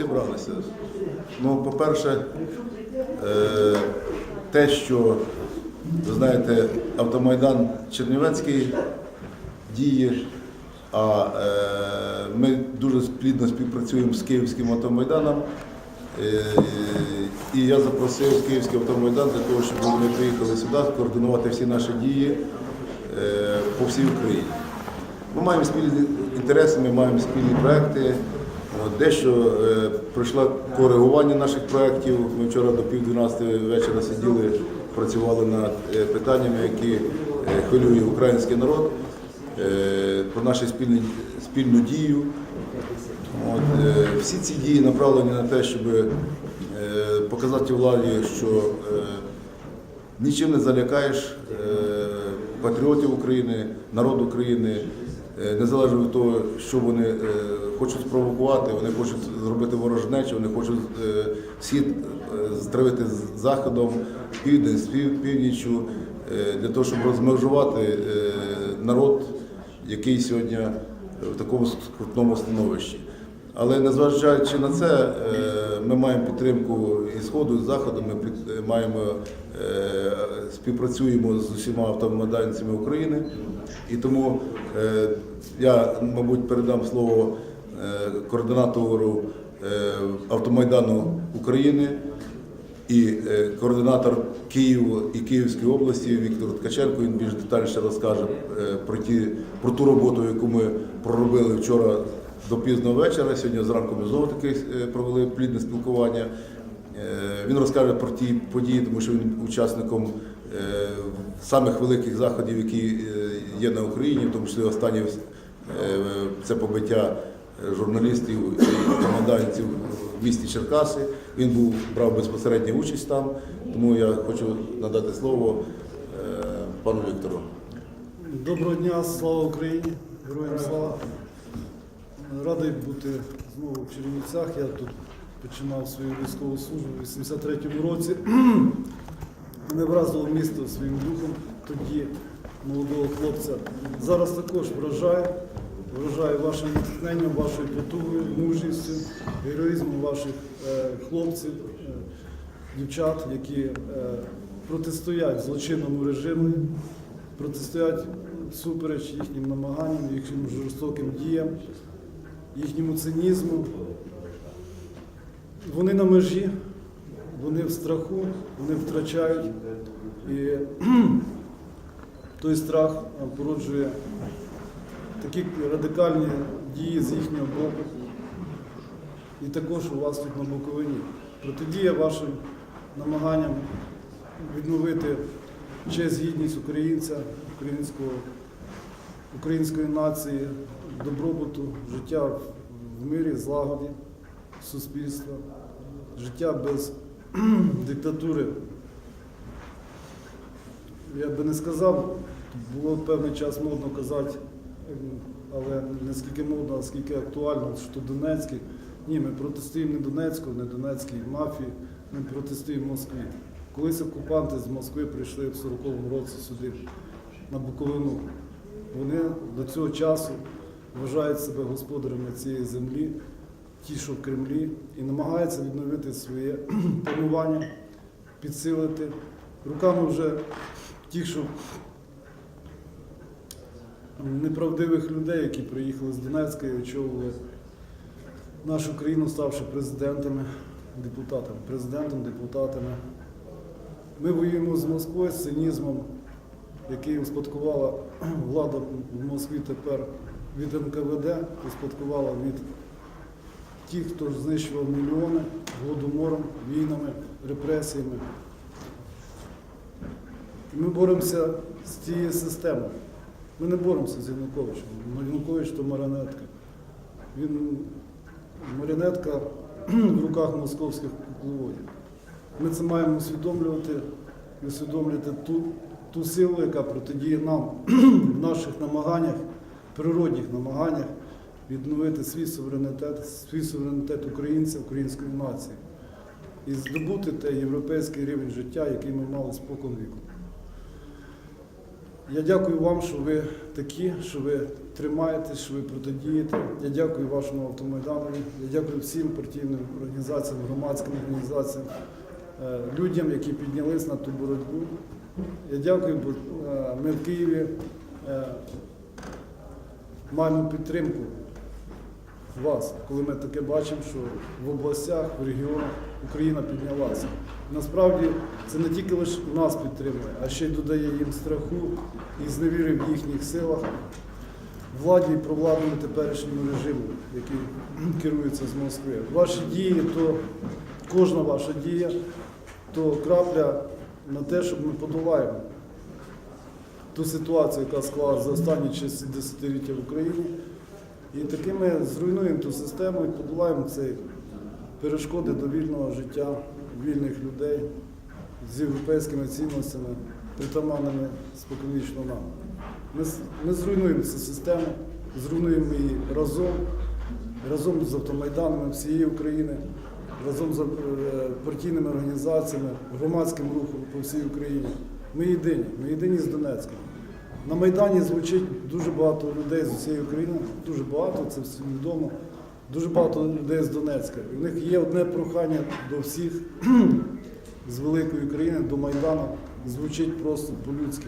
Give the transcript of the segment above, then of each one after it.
Зібралися. Ну, по-перше, е, те, що ви знаєте, автомайдан Чернівецький діє, а е, ми дуже плідно співпрацюємо з Київським автомайданом. Е, І я запросив Київський автомайдан для того, щоб вони приїхали сюди координувати всі наші дії по всій Україні. Ми маємо спільні інтереси, ми маємо спільні проекти. От, Дещо е, пройшло коригування наших проєктів. Ми вчора до пів 12 вечора сиділи, працювали над е, питаннями, які е, хвилює український народ, е, про нашу спільні, спільну дію. От, е, всі ці дії направлені на те, щоб е, показати владі, що е, нічим не залякаєш е, патріотів України, народ України, е, незалежно від того, що вони е, хочуть спровокувати, вони хочуть зробити ворожнечу, вони хочуть е, схід е, стравити з заходом, південь з пів- північчю, е, для того, щоб розмежувати е, народ, який сьогодні в такому скрутному становищі. Але незважаючи на це, е, ми маємо підтримку і Сходу, і Заходу, ми е, маємо, е, співпрацюємо з усіма автомайданцями України. І тому е, я, мабуть, передам слово е, координатору е, автомайдану України і е, координатор Києва і Київської області Віктор Ткаченко. Він більш детальніше розкаже е, про ті про ту роботу, яку ми проробили вчора до пізного вечора. Сьогодні зранку ми знову таки е, провели плідне спілкування. Е, Він розкаже про ті події, тому що він учасником е, самих великих заходів, які е, є на Україні, в тому числі останні е, це побиття е, журналістів і команданців в місті Черкаси. Він був брав безпосередню участь там, тому я хочу надати слово е, пану Віктору. Доброго дня, слава Україні, героям слава. Радий бути знову в Чернівцях. Я тут починав свою військову службу у 83-му році. Мене вразило місто своїм духом тоді молодого хлопця. Зараз також вражає, вражає вашим натхненням, вашою потугою, мужністю, героїзмом ваших е, хлопців, е, дівчат, які е, протистоять злочинному режиму, протистоять супереч їхнім намаганням, їхнім жорстоким діям, їхньому цинізму. Вони на межі, вони в страху, вони втрачають. І той страх а, породжує такі радикальні дії з їхнього боку. І також у вас тут на Буковині. Протидія вашим намаганням відновити честь, гідність українця, українського, української нації, добробуту, життя в- мирі, злагоді, суспільства, життя без диктатури. Я би не сказав, було певний час модно казати, але не скільки модно, а скільки актуально, що Донецький. Ні, ми протистоїмо не Донецьку, не Донецькій мафії, ми протистоїмо Москві. Колись окупанти з Москви прийшли в 40-му році сюди, на Буковину. Вони до цього часу вважають себе господарями цієї землі, ті, що в Кремлі, і намагаються відновити своє панування, підсилити руками вже тих, що неправдивих людей, які приїхали з Донецька і очолили нашу країну, ставши президентами, депутатами, президентом, депутатами. Ми воюємо з Москвою з цинізмом, який успадкувала влада в Москві тепер від НКВД, успадкувала від тих, хто знищував мільйони голодомором, війнами, репресіями. І ми боремося з цією системою. Ми не боремося з Януковичем. Янукович то маріонетка. Він маріонетка в руках московських кукловодів. Ми це маємо усвідомлювати і усвідомлювати ту, ту силу, яка протидіє нам в наших намаганнях, природних намаганнях відновити свій суверенітет, свій суверенітет українців, української нації і здобути той європейський рівень життя, який ми мали спокон віку. Я дякую вам, що ви такі, що ви тримаєтесь, що ви протидієте. Я дякую вашому автомайдану, Я дякую всім партійним організаціям, громадським організаціям, е, людям, які піднялись на ту боротьбу. Я дякую, бо е, ми в Києві е, маємо підтримку вас, коли ми таке бачимо, що в областях, в регіонах Україна піднялася. Насправді це не тільки лише нас підтримує, а ще й додає їм страху і зневіри в їхніх силах, владі і провладному теперішньому режиму, який керується з Москви. Ваші дії, то кожна ваша дія, то крапля на те, щоб ми подолаємо ту ситуацію, яка склалася за останні 60 десятиліття в Україні. І таким ми зруйнуємо ту систему і подолаємо ці перешкоди до вільного життя вільних людей з європейськими цінностями, притаманними споконвічно нам. Ми, ми зруйнуємо цю систему, зруйнуємо її разом, разом з автомайданами всієї України, разом з е, партійними організаціями, громадським рухом по всій Україні. Ми єдині, ми єдині з Донецька. На Майдані звучить дуже багато людей з усієї України, дуже багато, це всім відомо. Дуже багато людей з Донецька. В них є одне прохання до всіх з великої України, до Майдану. Звучить просто по-людськи.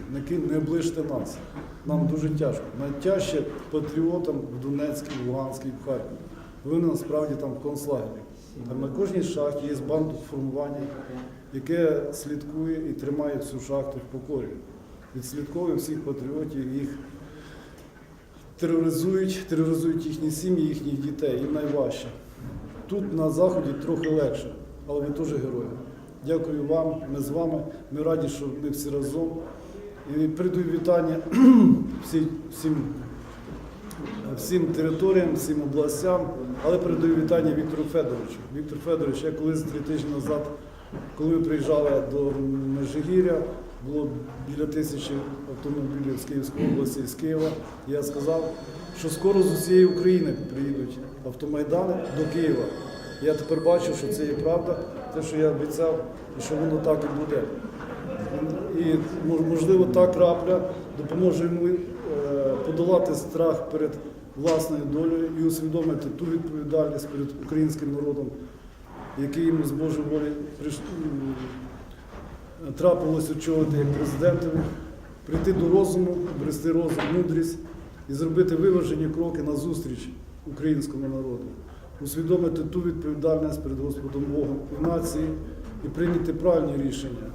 Не, оближте нас. Нам дуже тяжко. Найтяжче патріотам в Донецькій, Луганській, в Харкові. Вони насправді там в концлагері. Там на кожній шахті є бандформування, яке слідкує і тримає цю шахту в покорі. Відслідковує всіх патріотів, їх тероризують, тероризують їхні сім'ї, їхніх дітей. Їм найважче. Тут на Заході трохи легше, але ви теж герої. Дякую вам, ми з вами. Ми раді, що ми всі разом. І передаю вітання всі, всім, всім територіям, всім областям, але передаю вітання Віктору Федоровичу. Віктор Федорович, я колись три тижні назад, коли ми приїжджали до Межигір'я, було біля тисячі автомобілів з Київської області з Києва. Я сказав, що скоро з усієї України приїдуть автомайдани до Києва. Я тепер бачу, що це є правда, те, що я обіцяв, і що воно так і буде. І можливо та крапля допоможе йому е, подолати страх перед власною долею і усвідомити ту відповідальність перед українським народом, який йому з Божої волі м, трапилось очолити як президентові, прийти до розуму, обрести розум, мудрість і зробити виважені кроки на зустріч українському народу, усвідомити ту відповідальність перед Господом Богом і нації і прийняти правильні рішення.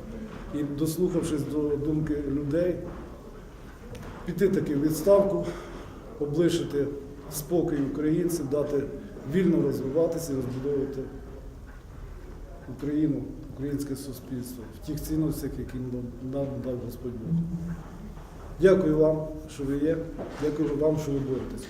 І дослухавшись до думки людей, піти таки в відставку, облишити спокій українців, дати вільно розвиватися і розбудовувати Україну, українське суспільство в тих цінностях, які нам, дав Господь Бог. Дякую вам, що ви є. Дякую вам, що ви боретесь.